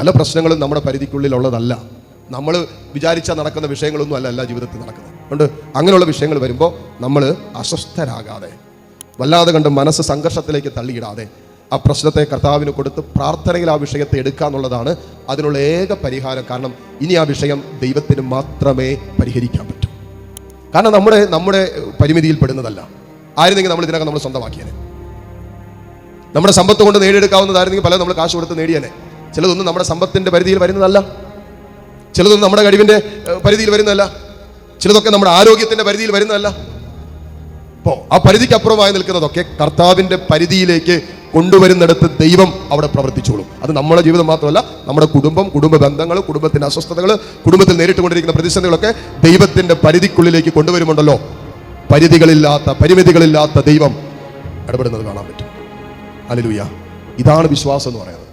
പല പ്രശ്നങ്ങളും നമ്മുടെ പരിധിക്കുള്ളിലുള്ളതല്ല. നമ്മൾ വിചാരിച്ചാൽ നടക്കുന്ന വിഷയങ്ങളൊന്നും അല്ല എല്ലാ ജീവിതത്തിൽ നടക്കുന്നത്. അതുകൊണ്ട് അങ്ങനെയുള്ള വിഷയങ്ങൾ വരുമ്പോൾ നമ്മൾ അസ്വസ്ഥരാകാതെ വല്ലാതെ കണ്ട് മനസ്സ് സംഘർഷത്തിലേക്ക് തള്ളിയിടാതെ ആ പ്രശ്നത്തെ കർത്താവിന് കൊടുത്ത് പ്രാർത്ഥനയിൽ ആ വിഷയത്തെ എടുക്കുക എന്നുള്ളതാണ് അതിനുള്ള ഏക പരിഹാരം. കാരണം ഇനി ആ വിഷയം ദൈവത്തിന് മാത്രമേ പരിഹരിക്കാൻ പറ്റൂ. കാരണം നമ്മുടെ നമ്മുടെ പരിമിതിയിൽ പെടുന്നതല്ല. ആയിരുന്നെങ്കിൽ നമ്മൾ ഇതിനകം നമ്മൾ സ്വന്തമാക്കിയേനെ. നമ്മുടെ സമ്പത്ത് കൊണ്ട് നേടിയെടുക്കാവുന്നതായിരുന്നെങ്കിൽ പല നമ്മൾ കാശ് കൊടുത്ത് നേടിയേനെ. ചിലതൊന്നും നമ്മുടെ സമ്പത്തിന്റെ പരിധിയിൽ വരുന്നതല്ല. ചിലതൊന്നും നമ്മുടെ കഴിവിന്റെ പരിധിയിൽ വരുന്നതല്ല. ചിലതൊക്കെ നമ്മുടെ ആരോഗ്യത്തിന്റെ പരിധിയിൽ വരുന്നതല്ല. അപ്പോൾ ആ പരിധിക്ക് അപ്പുറമായി നിൽക്കുന്നതൊക്കെ കർത്താവിന്റെ പരിധിയിലേക്ക് കൊണ്ടുവരുന്നിടത്ത് ദൈവം അവിടെ പ്രവർത്തിച്ചോളും. അത് നമ്മുടെ ജീവിതം മാത്രമല്ല നമ്മുടെ കുടുംബം കുടുംബ ബന്ധങ്ങൾ കുടുംബത്തിന്റെ അസ്വസ്ഥതകൾ കുടുംബത്തിൽ നേരിട്ട് കൊണ്ടിരിക്കുന്ന പ്രതിസന്ധികളൊക്കെ ദൈവത്തിന്റെ പരിധിക്കുള്ളിലേക്ക് കൊണ്ടുവരുമുണ്ടല്ലോ. പരിധികളില്ലാത്ത പരിമിതികളില്ലാത്ത ദൈവം ഇടപെടുന്നത് കാണാൻ പറ്റും. അല്ലേലൂയ ഇതാണ് വിശ്വാസം എന്ന് പറയുന്നത്.